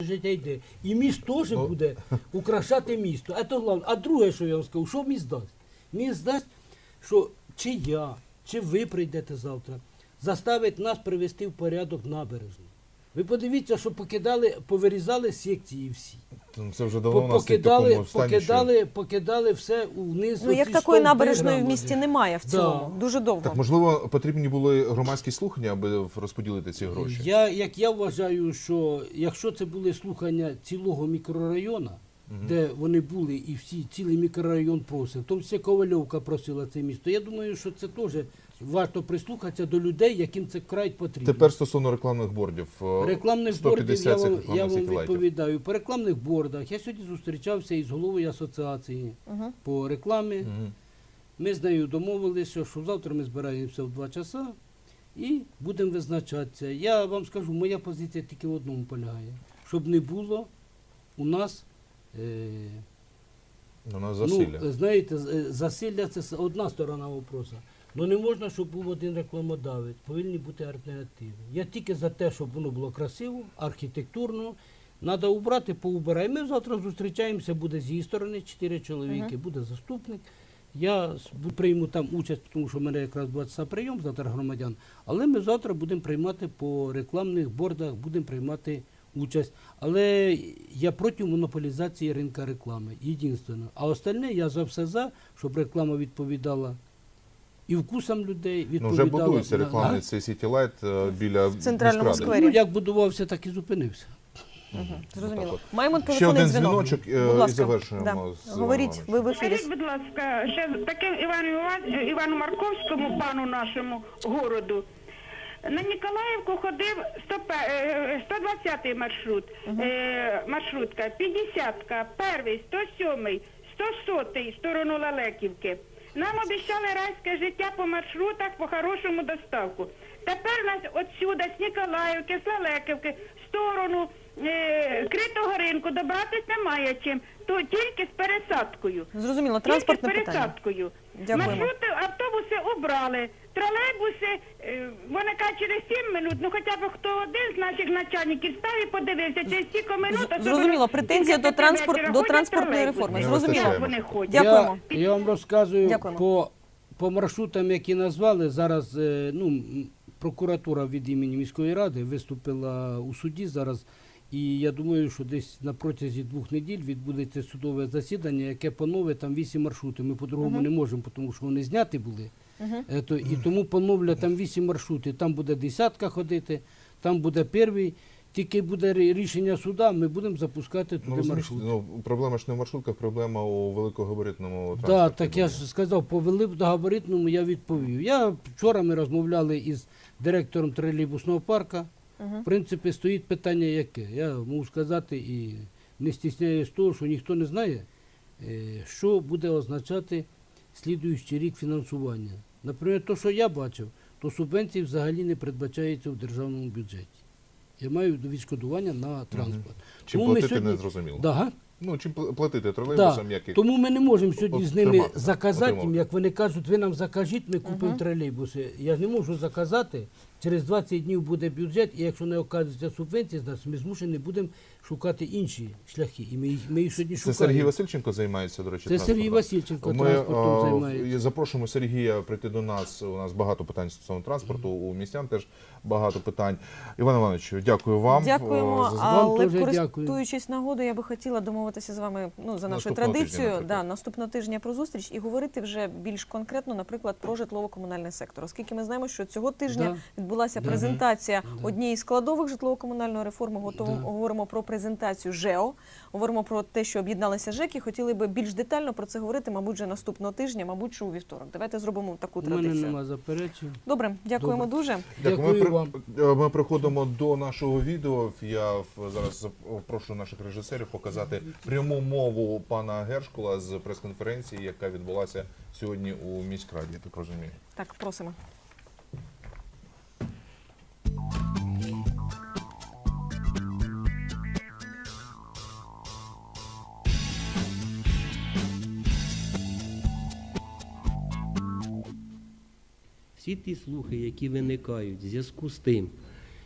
життя йде. І міст теж буде украшати місто. А то головне. А друге, що я вам скажу, що міст дасть? Міст дасть, що чи я, чи ви прийдете завтра, заставить нас привести в порядок набережну. Ви подивіться, що покидали, повирізали секції всі. Ну, Це вже давно у нас Покидали, такому стані, що... покидали, покидали все вниз. Ну, як такої набережної в місті немає в Да. цілому. Дуже довго. Так, можливо, потрібні були громадські слухання, аби розподілити ці гроші. Я, як я вважаю, що якщо це були слухання цілого мікрорайону, де вони були і всі цілий мікрорайон просив, в тому числі Ковальовка просила це місто. Я думаю, що це теж варто прислухатися до людей, яким це край потрібно. Тепер стосовно рекламних бордів. Е, Рекламних бордів я вам, я вам відповідаю. По рекламних бордах я сьогодні зустрічався із головою асоціації Мгм. по рекламі. Мгм. Ми з нею домовилися, що завтра ми збираємося в два часа і будемо визначатися. Я вам скажу, моя позиція тільки в одному полягає, щоб не було у нас. Е, У засилля. Ну, знаєте, е, засилля це одна сторона вопроса. Ну не можна, щоб був один рекламодавець, повинні бути альтернативи. Я тільки за те, щоб воно було красиво, архітектурно. Треба убрати, поубирай. Ми завтра зустрічаємося, буде з її сторони чотири чоловіки, буде заступник. Я прийму там участь, тому що в мене якраз 20 прийом завтра громадян. Але ми завтра будемо приймати по рекламних бордах, будемо приймати участь. Але я проти монополізації ринка реклами. Єдинственно. А остальне я за все за, щоб реклама відповідала і вкусам людей, Ну, вже будується рекламний цей Сіті Лайт е, біля В центральному міськради. сквері. Ну, як будувався, так і зупинився. Так Зрозуміло. Маємо Ще телефонний один дзвінок. дзвіночок е, Будь і ласка. завершуємо Да. з Говоріть, ви в ефірі. Скажіть, будь ласка, ще таким Івану, Іван- Івану Марковському, пану нашому городу. На Ніколаївку ходив 100 пе- е, 120-й маршрут, е, маршрутка, 50-ка, перший, 107-й, 100-й сторону Лелеківки. Нам обіцяли райське життя по маршрутах, по хорошому доставку. Тепер нас отсюда, з Ніколаївки, з Лелеківки, в сторону е, критого ринку добратися немає чим, то тільки з пересадкою. Зрозуміло, Тільки транспортне з питання. Дякуємо. Маршрути, автобуси убрали. Тролейбуси, е, вони кажуть, через 7 минут, ну хоча б хто один з наших начальників став і подивився, через стільки минут. Зрозуміло, претензія до транспорт- до транспортної реформи. Не Зрозуміло. вистачає. Вони ходять. Дякуємо. Я, я вам розказую Дякуємо. по, по маршрутам, які назвали. Зараз е, ну, м, прокуратура від імені міської ради виступила у суді зараз. І я думаю, що десь на протязі двох неділь відбудеться судове засідання, яке поновить там вісім маршрутів. Ми по-другому не можемо, тому що вони зняті були. Е, то, і тому поновлять там вісім маршрутів. Там буде десятка ходити, там буде перший. Тільки буде рішення суда, ми будемо запускати Ну, туди розумієш, маршрут. ну, проблема ж не в маршрутках, проблема у великогабаритному Так, так я ж сказав, по великогабаритному я відповів. Я вчора ми розмовляли із директором тролейбусного парка. В принципі, стоїть питання яке. Я можу сказати і не стісняюсь того, що ніхто не знає, е, що буде означати слідуючий рік фінансування. Наприклад, то, що я бачив, то субвенції взагалі не передбачаються в державному бюджеті. Я маю відшкодування на транспорт. Чим Тому платити сьогодні- не зрозуміло. Да. Ну, чим пл- платити тролейбусам, як їх... Тому ми не можемо сьогодні з ними заказати, їм, як вони кажуть, ви нам закажіть, ми купимо тролейбуси. Я ж не можу заказати. Через 20 днів буде бюджет, і якщо не оказується субвенції, значить ми змушені будемо шукати інші шляхи. І ми їх, ми їх сьогодні Це шукаємо. Сергій Васильченко займається, до речі, Це Сергій. Васильченко Ми транспортом е, займається. запрошуємо Сергія прийти до нас. У нас багато питань стосовно транспорту, у містян теж багато питань. Іван Іванович, дякую вам. Дякуємо, е, за але користуючись нагодою, я би хотіла домовитися з вами ну, за нашою Наступного тижня, традицією. да, наступного тижня про зустріч і говорити вже більш конкретно, наприклад, про житлово-комунальний сектор. Оскільки ми знаємо, що цього тижня відбулася Да. Презентація Да. однієї з складових житлово-комунальної реформи. Готово Да. говоримо про презентацію ЖЕО, говоримо про те, що об'єдналися ЖЕКи. Хотіли би більш детально про це говорити, мабуть, вже наступного тижня, мабуть, що у вівторок. Давайте зробимо таку У мене традицію. нема заперечень. Добре, дякуємо Добре. дуже. Дякую. Ми, вам. е, ми приходимо до нашого відео. Я в- зараз прошу наших режисерів показати пряму мову пана Гершкула з прес-конференції, яка відбулася сьогодні у міськраді. Я так розумію. Так, просимо. Всі ті слухи, які виникають в зв'язку з тим,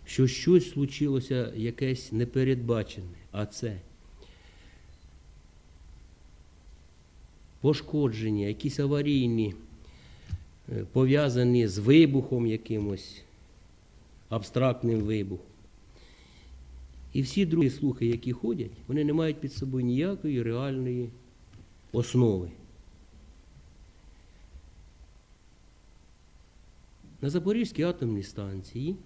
що щось случилося якесь непередбачене, а це пошкодження, якісь аварійні, е, пов'язані з вибухом якимось, абстрактним вибухом. І всі другі слухи, які ходять, вони не мають під собою ніякої реальної основи. На Запорізькій атомній станції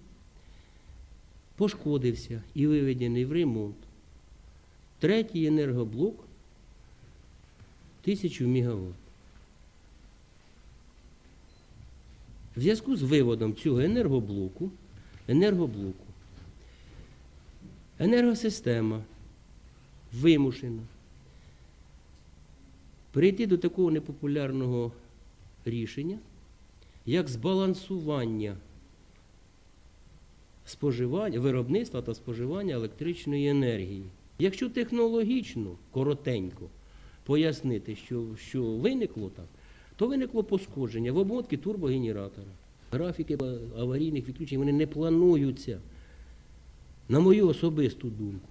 пошкодився і виведений в ремонт третій енергоблок 1000 МВт. В зв'язку з виводом цього енергоблоку, енергоблоку, енергосистема вимушена прийти до такого непопулярного рішення, як збалансування споживання, виробництва та споживання електричної енергії. Якщо технологічно, коротенько пояснити, що, що виникло так, то виникло пошкодження в обмотці турбогенератора. Графіки аварійних відключень вони не плануються. На мою особисту думку,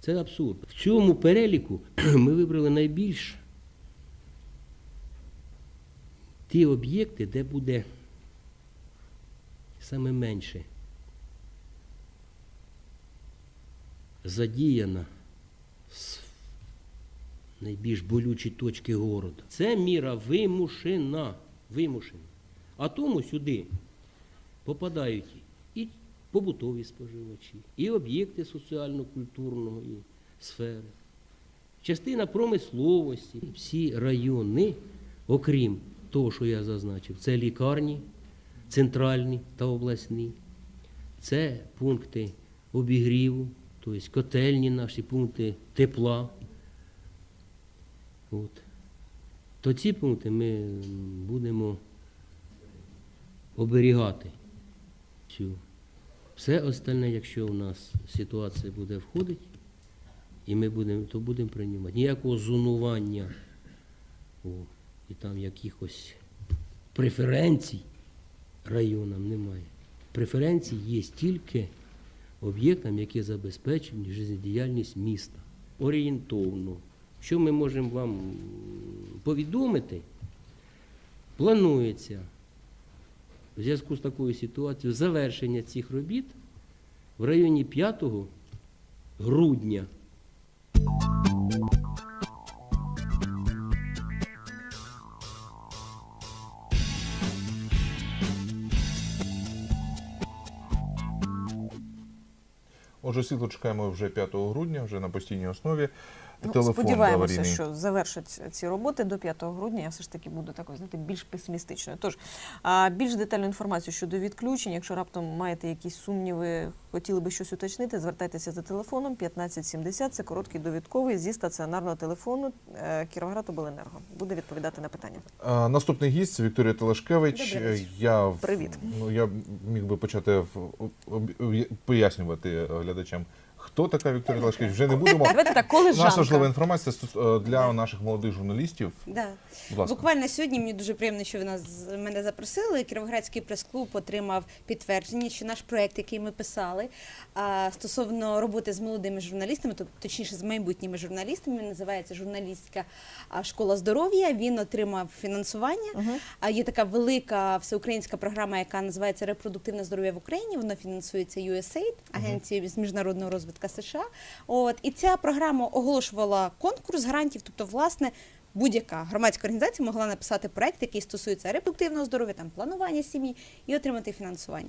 це абсурд. В цьому переліку ми вибрали найбільш ті об'єкти, де буде саме менше задіяна с- найбільш болючі точки города. Це міра вимушена. вимушена. А тому сюди попадають і побутові споживачі, і об'єкти соціально-культурної сфери, частина промисловості. Всі райони, окрім того, що я зазначив, це лікарні, центральні та обласні, це пункти обігріву, тобто котельні наші, пункти тепла. От. То ці пункти ми будемо оберігати. Все остальне, якщо у нас ситуація буде входити, і ми будемо, то будемо приймати. Ніякого зонування і там якихось преференцій районам немає. Преференції є тільки об'єктам, які забезпечують життєдіяльність міста. Орієнтовно. Що ми можемо вам повідомити? Планується в зв'язку з такою ситуацією завершення цих робіт в районі 5 грудня. Отже, світло чекаємо вже 5 грудня, вже на постійній основі. Ну, Телефон сподіваємося, аварійний. що завершать ці роботи до 5 грудня. Я все ж таки буду такою, знаєте, більш песимістичною. Тож, а більш детальну інформацію щодо відключень, якщо раптом маєте якісь сумніви, хотіли би щось уточнити, звертайтеся за телефоном 1570, це короткий довідковий зі стаціонарного телефону е, Кіровоградобленерго. Буде відповідати на питання. А, Наступний гість Вікторія Телешкевич. Добрий. Я Привіт. Ну я міг би почати в- пояснювати глядачам, хто така Вікторія Телешкевич. Вже не будемо. Давайте так, Наша важлива колежанка. інформація е, для наших молодих журналістів. Да. Будь ласка. Буквально сьогодні мені дуже приємно, що ви нас мене запросили. Кіровоградський прес-клуб отримав підтвердження, що наш проект, який ми писали, стосовно роботи з молодими журналістами, тобто точніше з майбутніми журналістами, він називається журналістська школа здоров'я. Він отримав фінансування. А є така велика всеукраїнська програма, яка називається Репродуктивне здоров'я в Україні. Воно фінансується USAID, агенцією з міжнародного розвитку США. От і ця програма оголошувала конкурс грантів, тобто, власне. Будь-яка громадська організація могла написати проект, який стосується репродуктивного здоров'я, там планування сім'ї і отримати фінансування.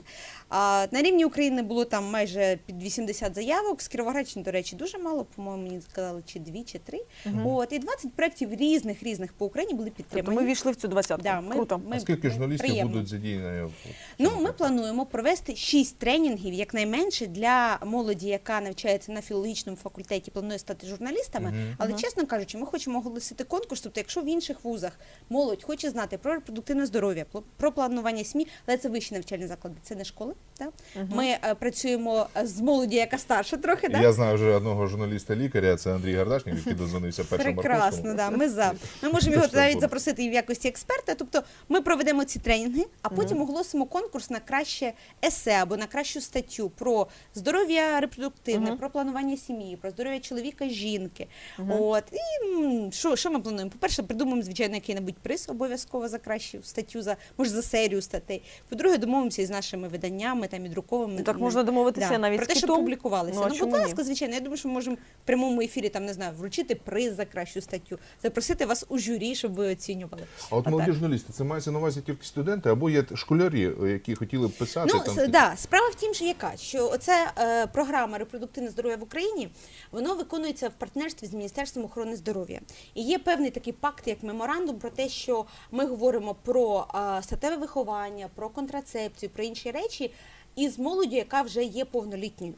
А на рівні України було там майже під 80 заявок. З Кіровоградщини, до речі, дуже мало. По-моєму, мені сказали, чи дві, чи три. От і 20 проєктів різних різних по Україні були підтримані. Тобто ми війшли в цю двадцятку. Да, ми- Круто. ми- А скільки журналістів приємно. будуть задіяні? Ну, ми плануємо провести шість тренінгів, якнайменше для молоді, яка навчається на філологічному факультеті, планує стати журналістами. Мгм. Але чесно кажучи, ми хочемо оголосити конкурс. Конкурс. Тобто, якщо в інших вузах молодь хоче знати про репродуктивне здоров'я, про- планування СМІ, але це вищі навчальні заклади, це не школи. Так? Ми е, працюємо з молоді, яка старша трохи. Да? Я знаю вже одного журналіста-лікаря, це Андрій Гардашник, який дозвонився першим Прекрасно, да. Ми за. Ми можемо його навіть запросити і в якості експерта. Тобто ми проведемо ці тренінги, а потім оголосимо конкурс на краще есе або на кращу статтю про здоров'я репродуктивне, про планування сім'ї, про здоров'я чоловіка, жінки. От і що, що ми плануємо? По-перше, придумаємо звичайно який-небудь приз обов'язково за кращу статтю, за може за серію статей. По-друге, домовимося із нашими виданнями там і друковими. Ну, так можна домовитися навіть про те, що публікувалися. Ну, Ну, будь ласка, звичайно. Я думаю, що ми можемо в прямому ефірі там не знаю, вручити приз за кращу статтю, запросити вас у журі, щоб ви оцінювали. А от молоді журналісти, це мається на увазі тільки студенти або є школярі, які хотіли б писати Ну, там. да, справа в тім, що яка, що оця е, програма репродуктивне здоров'я в Україні, воно виконується в партнерстві з Міністерством охорони здоров'я. І є певний такий пакт, як меморандум, про те, що ми говоримо про е, статеве виховання, про контрацепцію, про інші речі. Із молоддю, яка вже є повнолітньою,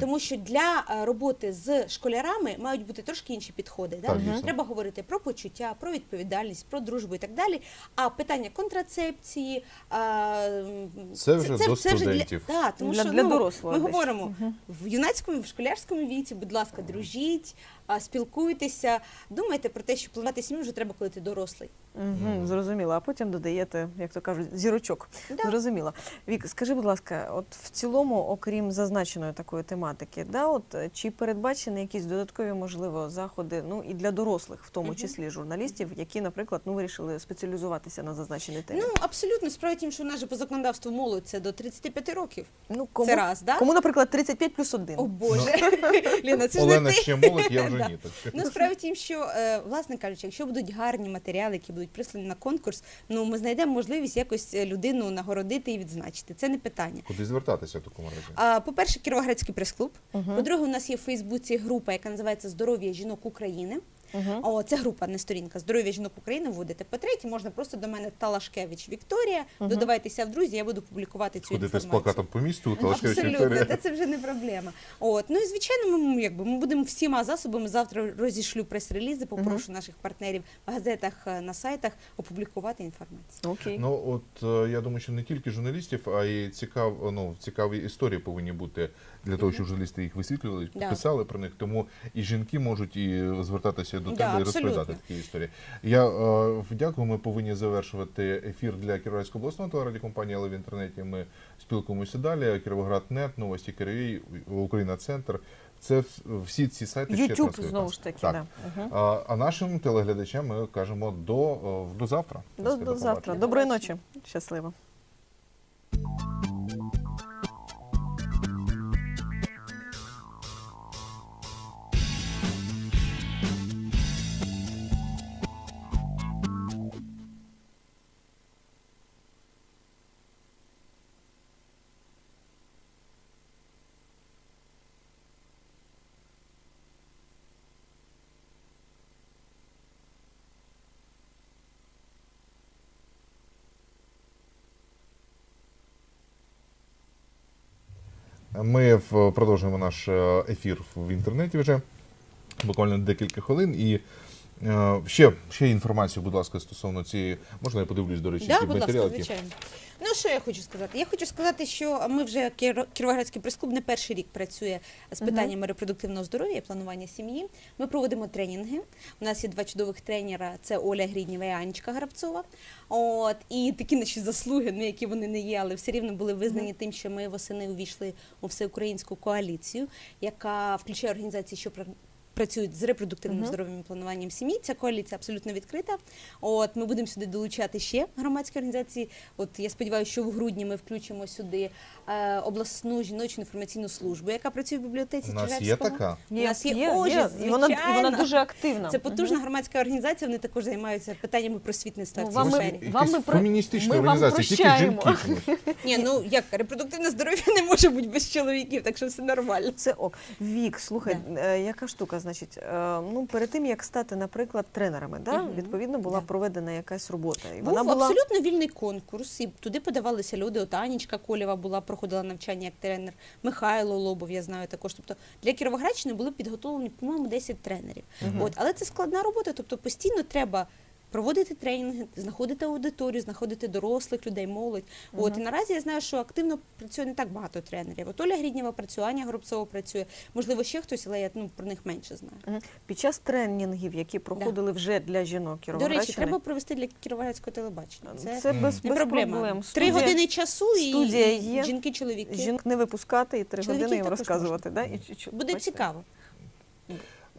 тому що для е, роботи з школярами мають бути трошки інші підходи. Да? Так, дійсно. Треба говорити про почуття, про відповідальність, про дружбу і так далі. А питання контрацепції е, м, Це вже до вже студентів. Для, да, тому Для- що, для ну, дорослого Ми дещо. говоримо в юнацькому, в школярському віці, будь ласка, дружіть, а, спілкуйтеся, думайте про те, що планувати сім'ю вже треба, коли ти дорослий. Угу, зрозуміло. А потім додаєте, як то кажуть, зірочок. Да. Зрозуміло. Вік, скажи, будь ласка, от в цілому, окрім зазначеної такої тематики, да, от е, чи передбачені якісь додаткові можливо заходи, ну і для дорослих, в тому Мгм. числі журналістів, які, наприклад, ну вирішили спеціалізуватися на зазначеній темі? Ну абсолютно справа тім, що у нас же по законодавству молодь це до 35 років. Ну, кому, Це раз, да? кому, наприклад, 35 плюс 1. О Боже, Ліна, це ж Олена не ти. ще молодь, я вже ні. Ну, справа тім, що, е, власне кажучи, якщо будуть гарні матеріали, які будуть прислані на конкурс, ну ми знайдемо можливість якось е, людину нагородити і відзначити. Це не питання. Куди звертатися в такому разі? А, по-перше, Кіровоградський прес-клуб. По-друге, у нас є в Фейсбуці група, яка називається Здоров'я жінок України. О, це група, не сторінка. Здоров'я жінок України вводите. По-третє, можна просто до мене Талашкевич Вікторія. Додавайтеся в друзі, я буду публікувати цю Ходити з плакатом по місту, Талашкевич Абсолютно, Вікторія. та це вже не проблема. От ну і звичайно, ми якби ми будемо всіма засобами завтра розішлю прес-релізи. Попрошу наших партнерів в газетах е, на сайтах опублікувати інформацію. Окей. Ну от е, я думаю, що не тільки журналістів, а й цікав, ну, цікаві історії повинні бути для того, щоб журналісти їх висвітлювали, Да. писали про них. Тому і жінки можуть і звертатися до Да, тебе і абсолютно. розповідати такі історії. Я е, дякую. Ми повинні завершувати ефір для Кіровоградської обласної телерадіокомпанії, але в інтернеті ми спілкуємося далі. Кіровоград.нет, новості Києві, Україна Центр. Це вс- всі ці сайти ще транслюють знову нас. ж таки, Так. да. А, а нашим телеглядачам ми кажемо до, е, до завтра. До, До до завтра. Доброї ночі. Щасливо. Ми продовжуємо наш е, ефір в інтернеті вже буквально декілька хвилин. І ще, ще інформацію, будь ласка, стосовно цієї. Можна я подивлюсь, до речі, Да, будь ласка, матеріали. звичайно. Ну що я хочу сказати? Я хочу сказати, що ми вже Кіро- Кіровоградський прес-клуб не перший рік працює з питаннями репродуктивного здоров'я і планування сім'ї. Ми проводимо тренінги. У нас є два чудових тренера: це Оля Гріднєва і Анечка Грабцова. От і такі наші заслуги, ну які вони не є, але все рівно були визнані тим, що ми восени увійшли у всеукраїнську коаліцію, яка включає організації, що Працюють з репродуктивним здоров'ям і плануванням сім'ї. Ця коаліція абсолютно відкрита. От ми будемо сюди долучати ще громадські організації. От я сподіваюся, що в грудні ми включимо сюди е, обласну жіночу інформаційну службу, яка працює в бібліотеці. У нас є така. У нас є, є, є. І вона, і вона дуже активна. Це потужна громадська організація. Вони також займаються питаннями просвітництва Ну, в вам цій ми- сфері. Вам ми про- феміністична організація, тільки жінки. Ні, ну як репродуктивне здоров'я не може бути без чоловіків, так що все нормально. Це ок. Вік, слухай, е, яка штука? Значить, е, ну перед тим як стати, наприклад, тренерами, да, Мгм. відповідно була Да. проведена якась робота. І Був вона була абсолютно вільний конкурс, і туди подавалися люди. От Анічка Колєва була, проходила навчання як тренер, Михайло Лобов, я знаю також. Тобто для Кіровоградщини були підготовлені, по-моєму, 10 тренерів. От, але це складна робота, тобто постійно треба. Проводити тренінги, знаходити аудиторію, знаходити дорослих людей, молодь. От і наразі я знаю, що активно працює не так багато тренерів. От Оля Гріднєва працює, Аня Горобцова працює. Можливо, ще хтось, але я ну про них менше знаю. Мгм. під час тренінгів, які проходили вже для жінок До речі, треба провести для кіровоградського телебачення. Це, це без, не без проблема. проблем. Три Студія- години часу і студія є. жінки-чоловіки. жінок не випускати і три години їм розказувати. Да? І, чи- чи- Буде бачите? цікаво.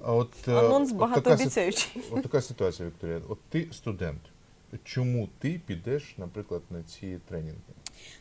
А от, е, Анонс от така багатообіцяючий. От така ситуація, Вікторія. От ти студент. Чому ти підеш, наприклад, на ці тренінги?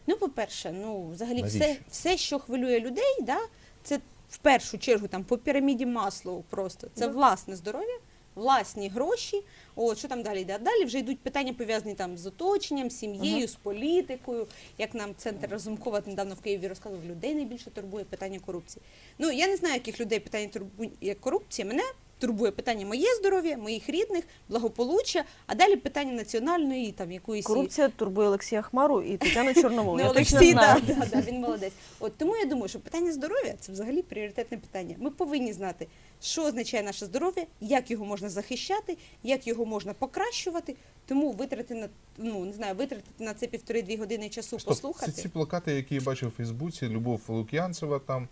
Ну, по-перше, ну взагалі все, Навіщо? все, що хвилює людей, да, це в першу чергу там по піраміді маслу просто. Це власне здоров'я, власні гроші. От що там далі йде? Далі вже йдуть питання пов'язані там з оточенням, сім'єю, з політикою. Як нам центр Разумкова недавно в Києві розказував, людей найбільше турбує питання корупції. Ну я не знаю, яких людей питання турбує корупція. Мене турбує питання моє здоров'я, моїх рідних, благополуччя, а далі питання національної там якоїсь Корупція турбує Олексія Хмару і Тетяну. Ну, Я точно Олексій, да, знаю. да, да, він молодець. От тому я думаю, що питання здоров'я це взагалі пріоритетне питання. Ми повинні знати, що означає наше здоров'я, як його можна захищати, як його можна покращувати. Тому витратити на ну не знаю, витратити на це півтори-дві години часу, Стоп, послухати. це ці плакати, які я бачив у Фейсбуці, Любов Лук'янцева там.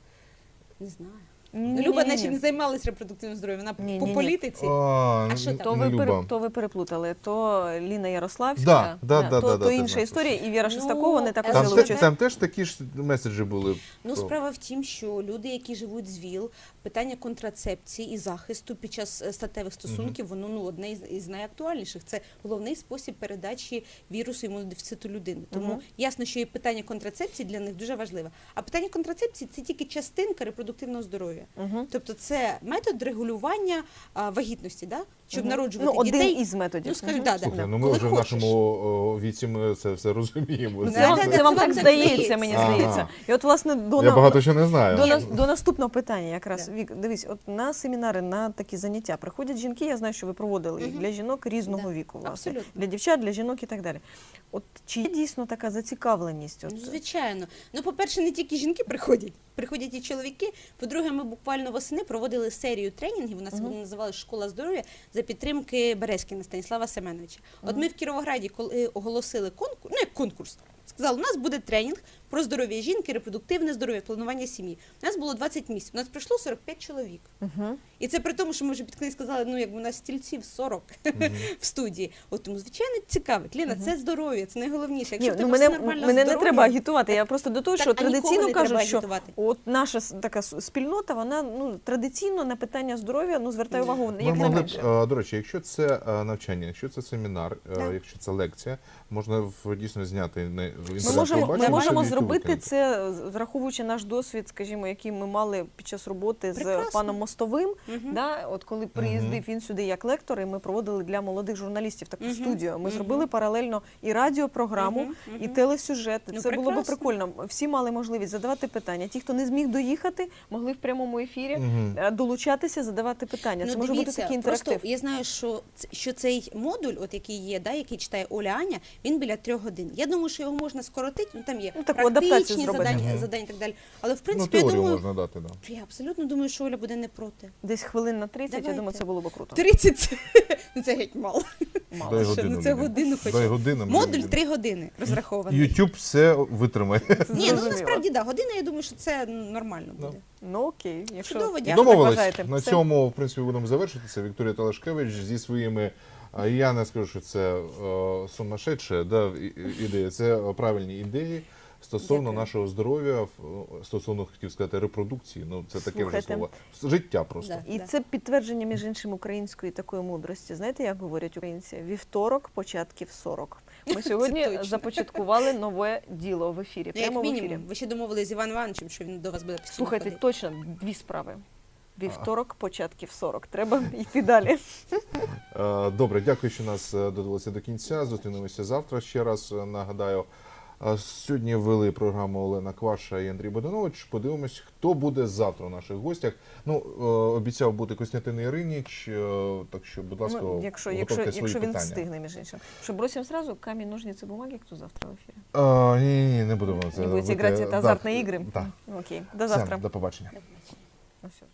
Не знаю. Люба, наче не займалась репродуктивним здоров'ям, вона Ні, по ні, ні. політиці. А, А що там? То ви, пере- Люба. то ви переплутали. То Ліна Ярославська, Да, да, да, то, да, то да, інша ти історія, і Віра Ну, Шестакова не також там Там, те- участь. там теж такі ж меседжі були. Ну, про- справа в тім, що люди, які живуть з ВІЛ, питання контрацепції і захисту під час е, статевих стосунків, воно ну одне із, із найактуальніших. Це головний спосіб передачі вірусу імунодефіциту людини. Тому Мгм. ясно, що і питання контрацепції для них дуже важливе. А питання контрацепції це тільки частинка репродуктивного здоров'я. Мгм. Тобто, це метод регулювання а, вагітності, да? Щоб народжувати ну, дітей. один із методів. Ну, скажімо, да, да. Слухай, ну ми Коли вже в хочеш. нашому о, віці ми це все розуміємо. Це, Да, вам, да, це вам це так вам так здається, здається. мені Ага. здається. І от, власне, до, Я на- багато що не знаю. до, нас, до наступного питання якраз. Да. Вік, дивись, от на семінари, на такі заняття приходять жінки, я знаю, що ви проводили їх Мгм. для жінок різного Да. віку, власне. Абсолютно. Для дівчат, для жінок і так далі. От чи є дійсно така зацікавленість? От, Ну, звичайно. Ну, по-перше, не тільки жінки приходять, приходять і чоловіки. По-друге, ми буквально восени проводили серію тренінгів. У нас Мгм. вони називалися Школа здоров'я за підтримки Березкіна Станіслава Семеновича. От ми в Кіровограді, коли оголосили конкурс, ну як конкурс, сказали, у нас буде тренінг про здоров'я жінки, репродуктивне здоров'я, планування сім'ї. У нас було 20 місць. У нас прийшло 45 чоловік. Угу. І це при тому, що ми вже під кінець сказали, ну як у нас стільців 40 в студії. От тому, звичайно, цікавить. Ліна, це здоров'я, це найголовніше. Якщо Ні, ну мене, мене не треба агітувати. Я просто до того, Так, що традиційно кажуть, що агітувати. от наша така спільнота, вона ну традиційно на питання здоров'я ну звертає увагу Ми як не менше. е, до речі, якщо це е, навчання, якщо це семінар, е, якщо це лекція, можна в- дійсно зняти Ми можемо, ми можемо зробити це, враховуючи наш досвід, скажімо, який ми мали під час роботи з паном Мостовим. Мгм. Да, от коли приїздив він сюди як лектор, і ми проводили для молодих журналістів таку Мгм. студію. Ми Мгм. зробили паралельно і радіопрограму, Мгм. і Мгм. телесюжети. Ну, це було б прекрасно. прикольно. Всі мали можливість задавати питання. Ті, хто не зміг доїхати, могли в прямому ефірі е, долучатися, задавати питання. Це Ну, може бути дивіться, такий інтерактив. Просто я знаю, що, що цей модуль, от який є, да, який читає Оля Аня, він біля трьох годин. Я думаю, що його можна скоротити, ну там є Ну, таку практичні задання, задання і так далі. Але в Ну, принципі, я думаю, можна дати, да. я абсолютно думаю, що Оля буде не проти. Десь хвилин на 30, я думаю, це було б круто. 30 ну це геть мало. Мало. Дай що, годину. ну, це мені. годину хоча Дай годину. мені Модуль годину. 3 години розрахований. YouTube все витримає. Ні, ну зрозуміло. насправді да, година, я думаю, що це нормально Ну. буде. Ну окей, якщо, Чудово, дякую. Домовились. На Все. цьому, в принципі, будемо завершити. Це Вікторія Талашкевич зі своїми. А Я не скажу, що це е, сумасшедше да, і- і- Це е, правильні ідеї стосовно Дякую. нашого здоров'я, в- стосовно хотів сказати репродукції. Ну це таке вже слово. Життя просто. Да. І це підтвердження, між іншим, української такої мудрості. Знаєте, як говорять українці? Вівторок, початків 40. Ми сьогодні започаткували нове діло в ефірі. Ну, як Прямо в ефірі. ви ще домовились з Іваном Івановичем, що він до вас буде постійно Слухайте, ходити. точно дві справи. Вівторок, початків 40. Треба йти далі. Е, Добре, дякую, що нас е, додивилися до кінця. Зустрінемося завтра. Ще раз е, нагадаю. Сьогодні вели програму Олена Кваша і Андрій Боданович. Подивимось, хто буде завтра у наших гостях. Ну, обіцяв бути Костянтин Іриніч, так що, будь ласка, Ну, якщо, якщо, свої якщо він питання. встигне, між іншим. Що бросимо сразу камінь, ножниці, бумаги, хто завтра в ефірі? А, ні, ні, не будемо це Не будете грати азартні ігри? Так. Окей, до Все, завтра. до побачення. Ну, все.